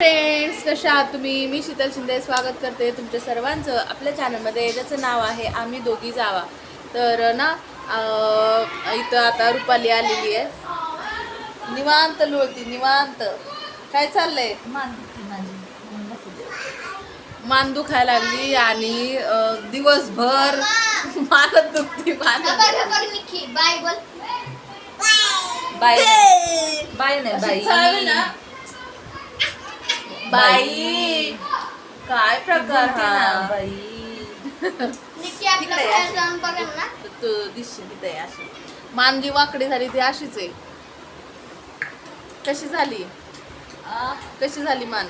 Friends कशा आहात तुम्ही? मी शीतल शिंदे स्वागत करते तुमच्या सर्वांचं आपल्या चॅनलमध्ये ज्याचं नाव आहे आम्ही दोघी जावा. तर ना इथं आता रुपाली आलेली आहे. निवांत लोळती निवांत. काय चाललंय? मान दुखायला लागली आणि दिवसभर मानत दुखती मानत बाय बाय. बाय नाही बाई. बाई. काय प्रकार हा? बाई. निक्की आपला तिकडे आहे. बाहेर जाऊन बघेल ना. तू दिसशील तिथे अशी. मान जी वाकडी झाली ती अशीच आहे. कशी झाली? कशी झाली मान?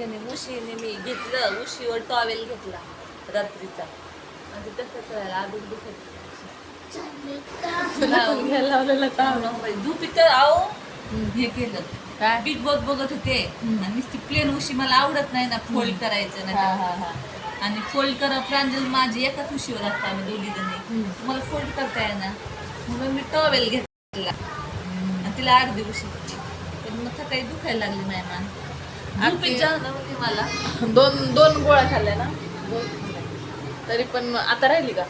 याने उशीने मी घेतलं उशीवर टॉवेल घेतला रात्रीचा. आणि तसं करायला अजून दुखत. घ्यायला लावलेलं काम धूप इथं आहो. हे केलं. काय? बिग बॉस बघत होते. आणि नुसती प्लेन उशी मला आवडत नाही ना फोल्ड करायचं हा ना हा हा. आणि फोल्ड करा प्रांजल माझी एकाच उशीवर असतात आम्ही दोघी जणी. हम्म. मला फोल्ड करता येणार. म्हणून मी टॉवेल घेतला. आणि तिला अर्धी उशी दिली. पण मग सकाळी दुखायला लागली नाही मान आणि झोपेत जाणं होती मला. दोन दोन गोळ्या खाल्ल्या ना? दोन खाल्ल्या. तरी पण मग आता राहिली का?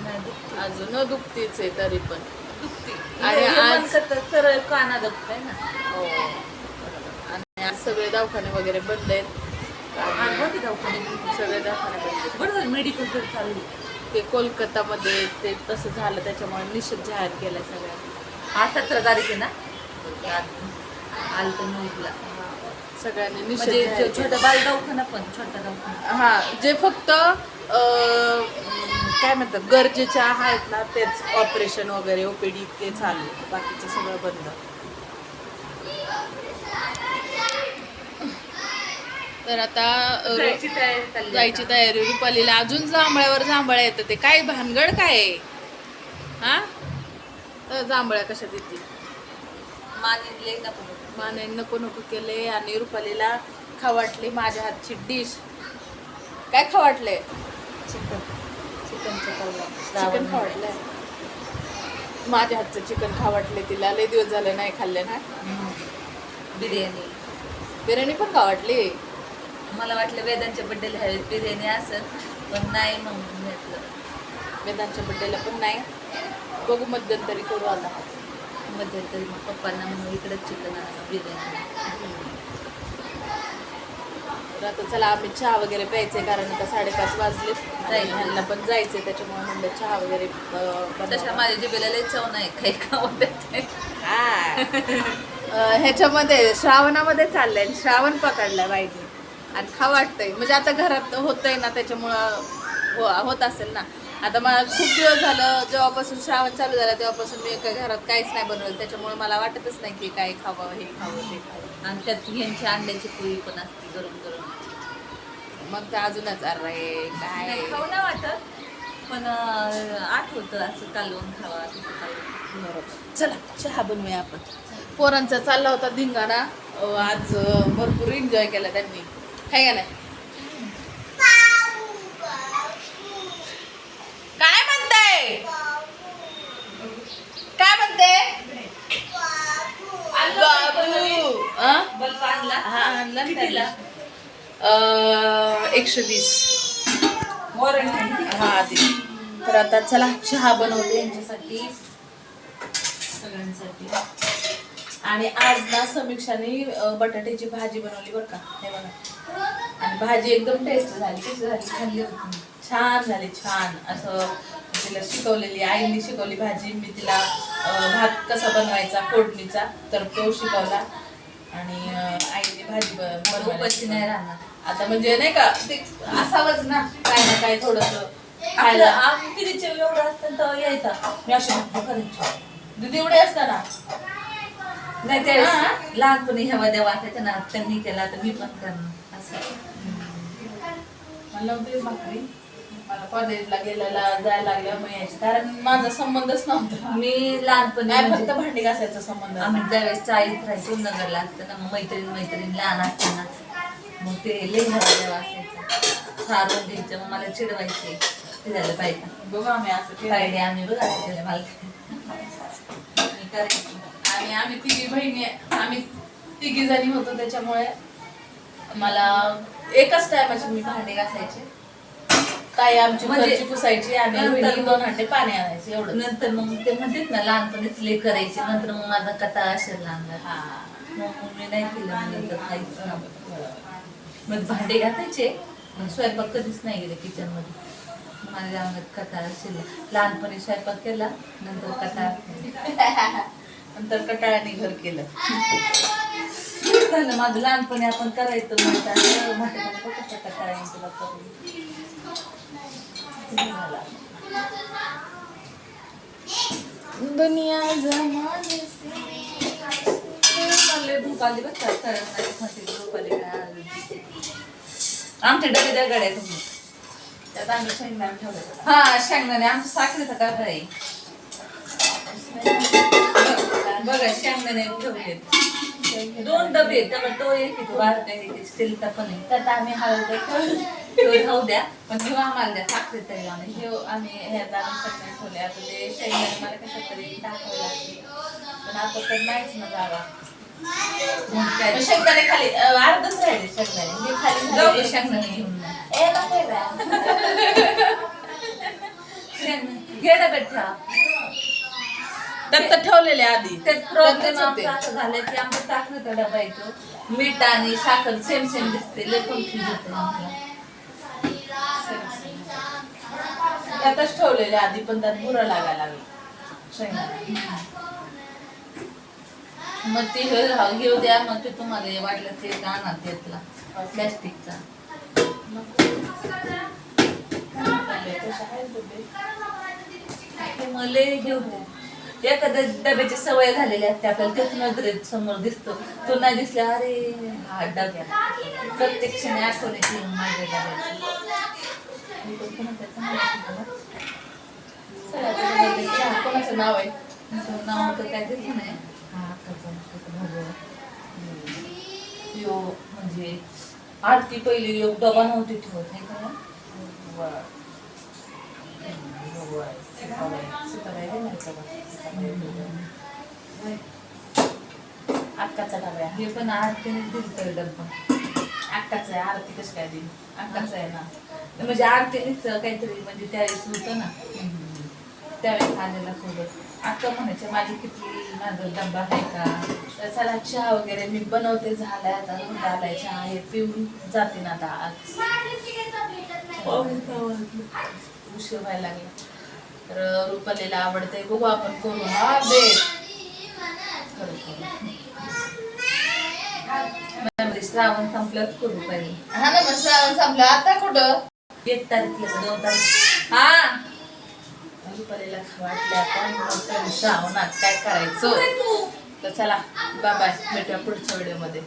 नाही दुखते. अजून दुखतीच आहे तरी पण. दुखते आणि आज- सरळ काना दुखतंय ना. हो. आणि आज सगळे दवाखाने वगैरे बंद आहेत. आणि होती दवाखान्यात. सगळे दवाखाने बंद आहेत. बरं झालं मेडिकल तर चालू ते कोलकातामध्ये ते तसं झालं त्याच्यामुळे निषेध जाहीर केलाय सगळ्यांनी. हा सतरा तारीख आहे ना? आलं तर न्यूजला सगळ्यांनी निषेध म्हणजे जाहीर. छोटा बाल दवाखाना पण छोटा दवाखाना. हा जे फक्त अं, काय म्हणतात गरजेचे आहेत ना तेच ऑपरेशन वगैरे ओपीडी ते चालू बाकीचं सगळं बंद. तर आता जायची तयारी चालली जायची आता. तयारी. रुपालीला अजून जांभळ्यावर जांभळ्या येतं ते. काय भानगड काय आहे? हा? तर जांभळ्या कशात येतील मानेले का पण माने नको नको केले. आणि रुपालीला खावाटली माझ्या हातची डिश. काय खावाटले चिकन. चिकनचं कळलं चिकन माझ्या हातचं चिकन खावाटले तिला. लय दिवस झाले नाही खाल्ले ना. बिर्याणी. बिर्याणी पण खावाटली. मला वाटलं वेदांच्या बड्डेला हवेत बिर्याणी असत पण नाही मग घेतलं. वेदांच्या बड्डेला पण नाही. बघू मध्यंतरी करू आता. मध्यंतरी मग पप्पांना म्हणून इकडे चिकन आणलं बिर्याणी. तर आता चला आम्ही चहा वगैरे प्यायचे कारण आता साडेपाच वाजले जायचं. ह्यांना पण जायचंय त्याच्यामुळे म्हणलं चहा वगैरे. तशा माझ्या जिबेला लय चव नाही काही देते हा. अं, ह्याच्यामध्ये श्रावणामध्ये चाललंय श्रावण पकडलाय बाईने आणि खा वाटतंय म्हणजे आता घरात होतंय ना त्याच्यामुळं हो होत असेल ना आता मला खूप दिवस झालं जेव्हापासून श्रावण चालू झालं तेव्हापासून मी एका घरात काहीच नाही बनवलं त्याच्यामुळे मला वाटतच नाही की काय खावं हे खावं ते खावं आणि त्यात ह्यांची अंड्याची पोळी पण असते गरम गरम. मग ते अजूनच अरे काय खाऊ नाही वाटत पण आठवतं असं कालवून खावा तसं कालवून बरोबर. चला चहा बनवूया आपण. पोरांचा चालला होता धिंगाणा. आज भरपूर एन्जॉय केला त्यांनी. आहे का नाही काय म्हणताय काय म्हणते बाबू अं? बल्ब आणला हा आणला ना कितीला? एकशे वीस. हा ते. तर आता चला चहा बनवते यांच्यासाठी. सगळ्यांसाठी. आणि आज ना समीक्षाने बटाट्याची भाजी बनवली बरं का. हे बघा. आणि भाजी एकदम टेस्ट झाली कशी झाली. खाल्ली होती छान झाली छान. असं तिला शिकवलेली आईने शिकवली भाजी. मी तिला भात कसा बनवायचा फोडणीचा तर तो शिकवला. आणि आईने भाजी ब- बनवायला उपाशी नाही. राहणार. आता म्हणजे नाही का ते असावंच ना काय ना काय थोडस खायला. आम्ही पिढीचे एवढं असतं तर यायचा. मी अशी भाकरी करायची. दीदी एवढे असताना नाही. त्यावेळेस लहानपणी ह्या वद्या वाटायच्या ना त्यांनी केला तर मी पण करणार. असं. मला भाकरी मला कॉलेजला गेलेला जायला लागल्या मग यायची. कारण माझा संबंधच नव्हता. मी लहानपणी नाही म्हणजे फक्त भांडी घासायचा संबंध आम्ही ज्यावेळेस चाळीत राहायचो नगरला असताना मग मैत्रीण मैत्रीण लहान असताना. मग ते लई हवा असायचं. सारून घ्यायचं मग मला चिडवायचे. ते झालं पाहिजे बघू आम्ही असं केलं. फ्रायडे आम्ही बघा केलं मला. मी करायची. आणि आम्ही तिघी बहिणी आम्ही तिघी जणी होतो त्याच्यामुळे मला एकाच टायमाची मी भांडे घासायचे. ताई आमची म्हणजे पुसायची आणि नंतर वहिनी दोन हांडे पाणी आणायचे एवढं नंतर मग ते म्हणतात ना लहानपणीच ले करायचे. नंतर मग माझा कथा असेल लागला हा. मग मी नाही केलं मग नंतर काहीच नाही. मग भांडे घासायचे पण स्वयंपाक कधीच नाही गेले किचनमध्ये माझ्या अंगात कथा असेल. लहानपणी स्वयंपाक केला नंतर कथा. नंतर कटाळ्याने घर केलं. झालं माझं लहानपणी आपण करायचं म्हणतात म्हणतात कसं कथा आहे तुला करून झाला दुनिया जमाने भूक आली बघ का आमच्या डबे द्या गाड्या तुम्ही त्यात आम्ही शेंगदाणे ठेवले. हा शेंगदाणे. आमच्या साखरेचा डबा आहे. बघ- शेंगदाणे ठेवलेत. दोन डबे आहेत. त्यामुळे तो एक आहे, तो बारका आहे स्टीलचा पण आहे. त्यात आम्ही हळद ठेवली तो राहू द्या. पण आम्हाला द्या हे आम्ही ह्यात आम्ही शेंगदाणे ठेवले. आता ते शेंगदाणे मला कशात तरी टाकावे लागते. पण आता तर नाहीच ना जागा शेंगदाणे खाली अं, अर्धच राहिले शेंगदाणे हे खाली जाऊ शेंगदाणे घेऊन. ए, नको तर ठेवलेले आधी. त्यात प्रॉब्लेम. आमचा असं झालाय की आमचा साखरेचा डबा येतो मीठ आणि साखर सेम सेम दिसते. लय कन्फ्युज होते आम्हाला त्यातच ठेवलेले आधी पण त्यात बुरा लागायला लागला. मग ती हे घेऊ द्या मग ते तुम्हाला हे वाटलं ते आणा त्यातला प्लॅस्टिकचा. कशा मला घेऊ द्या एखाद्या डब्याची सवय झालेली असते आपल्याला तेच नजरेत समोर दिसतो. तो नाही दिसला अरे हा डब्या. प्रत्येक क्षणी आठवण माझ्या डब्याची. चला, चहा कोणाचं नाव आहे? तुमचं नाव तर काय नाही हा. यो म्हणजे आरती पहिली योग डबा नव्हती ठेवत नाही का. अक्काचा डबा आहे. हे पण आरतीने दिलं डब्बा. अक्काचा आहे आरती कशी काय दिली? अक्काचा आहे ना. म्हणजे आरतीनेच काहीतरी म्हणजे त्यावेळेस होतं ना. त्यावेळेस आलेला सोबत अक्का म्हणायचे माझी किती माझा डब्बा आहे का? तर चला चहा वगैरे मी बनवते झालाय आता आलाय चहा. हे पिऊन जाते ना आता आज. उशीर व्हायला लागला. तर रुपालीला आवडते बघू आपण करू हा बेट श्रावण संपल्याच करू पाहिजे हा ना मग श्रावण संपला. आता कुठं? एक तारखेला दोन तारीख हा. रुपालीला मग श्रावणात काय करायचं? तर चला बाय बाय भेटूया पुढच्या व्हिडिओमध्ये